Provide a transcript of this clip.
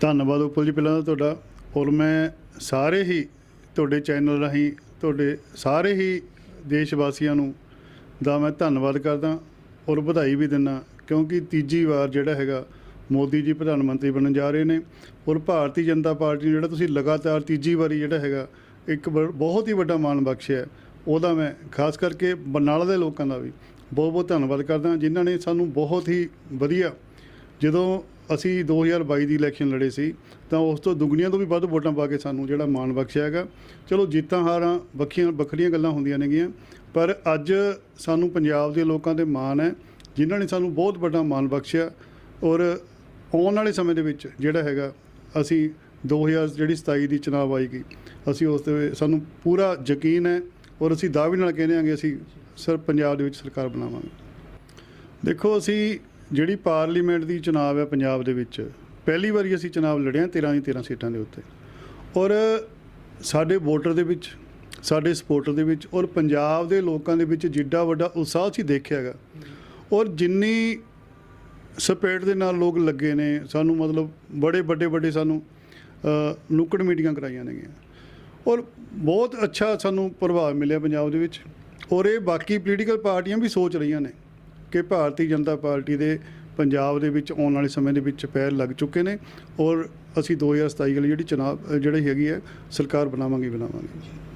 ਧੰਨਵਾਦ ਉਪਲ ਜੀ ਪਹਿਲਾਂ ਤਾਂ ਤੁਹਾਡਾ, ਔਰ ਮੈਂ ਸਾਰੇ ਹੀ ਤੁਹਾਡੇ ਚੈਨਲ ਰਾਹੀਂ, ਤੁਹਾਡੇ ਸਾਰੇ ਹੀ ਦੇਸ਼ ਵਾਸੀਆਂ ਨੂੰ ਦਾ ਮੈਂ ਧੰਨਵਾਦ ਕਰਦਾ ਔਰ ਵਧਾਈ ਵੀ ਦਿੰਦਾ, ਕਿਉਂਕਿ ਤੀਜੀ ਵਾਰ ਜਿਹੜਾ ਹੈਗਾ ਮੋਦੀ ਜੀ ਪ੍ਰਧਾਨ ਮੰਤਰੀ ਬਣਨ ਜਾ ਰਹੇ ਨੇ, ਔਰ ਭਾਰਤੀ ਜਨਤਾ ਪਾਰਟੀ ਨੂੰ ਜਿਹੜਾ ਤੁਸੀਂ ਲਗਾਤਾਰ ਤੀਜੀ ਵਾਰੀ ਜਿਹੜਾ ਹੈਗਾ ਇੱਕ ਬ- ਬਹੁਤ ਹੀ ਵੱਡਾ ਮਾਣ ਬਖਸ਼ਿਆ ਉਹਦਾ ਮੈਂ ਖਾਸ ਕਰਕੇ ਬਰਨਾਲਾ ਦੇ ਲੋਕਾਂ ਦਾ ਵੀ ਬਹੁਤ ਬਹੁਤ ਧੰਨਵਾਦ ਕਰਦਾ, ਜਿਨ੍ਹਾਂ ਨੇ ਸਾਨੂੰ ਬਹੁਤ ਹੀ ਵਧੀਆ ਜਦੋਂ ਅਸੀਂ 2022 ਦੀ ਇਲੈਕਸ਼ਨ ਲੜੇ ਸੀ, ਤਾਂ ਉਸ ਤੋਂ ਦੁੱਗਣੀਆਂ ਤੋਂ ਵੀ ਵੱਧ ਵੋਟਾਂ ਪਾ ਕੇ ਸਾਨੂੰ ਜਿਹੜਾ ਮਾਣ ਬਖਸ਼ਿਆ ਹੈਗਾ। ਚਲੋ ਜੀਤਾਂ ਹਾਰਾਂ, ਵੱਖੀਆਂ, ਵੱਖਰੀਆਂ ਗੱਲਾਂ ਹੁੰਦੀਆਂ ਨੇਗੀਆਂ, ਪਰ ਅੱਜ ਸਾਨੂੰ ਪੰਜਾਬ ਦੇ ਲੋਕਾਂ ਤੇ ਮਾਣ ਹੈ, ਜਿਨ੍ਹਾਂ ਨੇ ਸਾਨੂੰ ਬਹੁਤ ਵੱਡਾ ਮਾਣ ਬਖਸ਼ਿਆ, ਔਰ ਆਉਣ ਵਾਲੇ ਸਮੇਂ ਦੇ ਵਿੱਚ ਜਿਹੜਾ ਹੈਗਾ, ਅਸੀਂ 2000 ਜਿਹੜੀ 27 ਦੀ ਚੁਣਾਵ ਆਏਗੀ ਅਸੀਂ ਉਸ ਤੇ ਸਾਨੂੰ ਪੂਰਾ ਯਕੀਨ ਹੈ, ਔਰ ਅਸੀਂ ਦਾਅਵੇ ਨਾਲ ਕਹਿੰਦੇ ਹਾਂ ਕਿ ਅਸੀਂ ਸਰ ਪੰਜਾਬ ਦੇ ਵਿੱਚ ਸਰਕਾਰ ਬਣਾਵਾਂਗੇ। ਦੇਖੋ ਅਸੀਂ ਜਿਹੜੀ ਪਾਰਲੀਮੈਂਟ ਦੀ ਚੁਣਾਵ ਹੈ ਪੰਜਾਬ ਦੇ ਵਿੱਚ ਪਹਿਲੀ ਵਾਰੀ ਅਸੀਂ ਚੁਣਾਵ ਲੜਿਆ 13 ਦੀ 13 ਸੀਟਾਂ ਦੇ ਉੱਤੇ। ਔਰ ਸਾਡੇ ਵੋਟਰ ਦੇ ਵਿੱਚ ਸਾਡੇ ਸਪੋਰਟਰ ਦੇ ਵਿੱਚ ਔਰ ਪੰਜਾਬ ਦੇ ਲੋਕਾਂ ਦੇ ਵਿੱਚ ਜਿੱਡਾ ਵੱਡਾ ਉਤਸ਼ਾਹ ਸੀ ਦੇਖਿਆਗਾ ਔਰ ਜਿੰਨੀ ਸਪੇਟ ਦੇ ਨਾਲ ਲੋਕ ਲੱਗੇ ਨੇ ਸਾਨੂੰ ਮਤਲਬ ਬੜੇ ਵੱਡੇ ਵੱਡੇ ਸਾਨੂੰ ਅ, ਨੁੱਕੜ ਮੀਟਿੰਗਾਂ ਕਰਾਈਆਂ ਨੇਗੀਆਂ। ਔਰ ਬਹੁਤ ਅੱਛਾ ਸਾਨੂੰ ਪ੍ਰਭਾਵ ਮਿਲਿਆ ਪੰਜਾਬ ਦੇ ਵਿੱਚ। ਔਰ ਇਹ ਬਾਕੀ ਪੋਲੀਟੀਕਲ ਪਾਰਟੀਆਂ ਵੀ ਸੋਚ ਰਹੀਆਂ ਨੇ। ਕਿ ਭਾਰਤੀ ਜਨਤਾ ਪਾਰਟੀ ਦੇ ਪੰਜਾਬ ਦੇ ਵਿੱਚ ਆਉਣ ਵਾਲੇ ਸਮੇਂ ਦੇ ਵਿੱਚ ਪੈਰ ਲੱਗ ਚੁੱਕੇ ਨੇ ਔਰ ਅਸੀਂ 2027 ਵਾਲੀ ਜਿਹੜੀ ਚੁਣਾਵ ਜਿਹੜੀ ਹੈਗੀ ਹੈ, ਸਰਕਾਰ ਬਣਾਵਾਂਗੇ ਬਣਾਵਾਂਗੇ।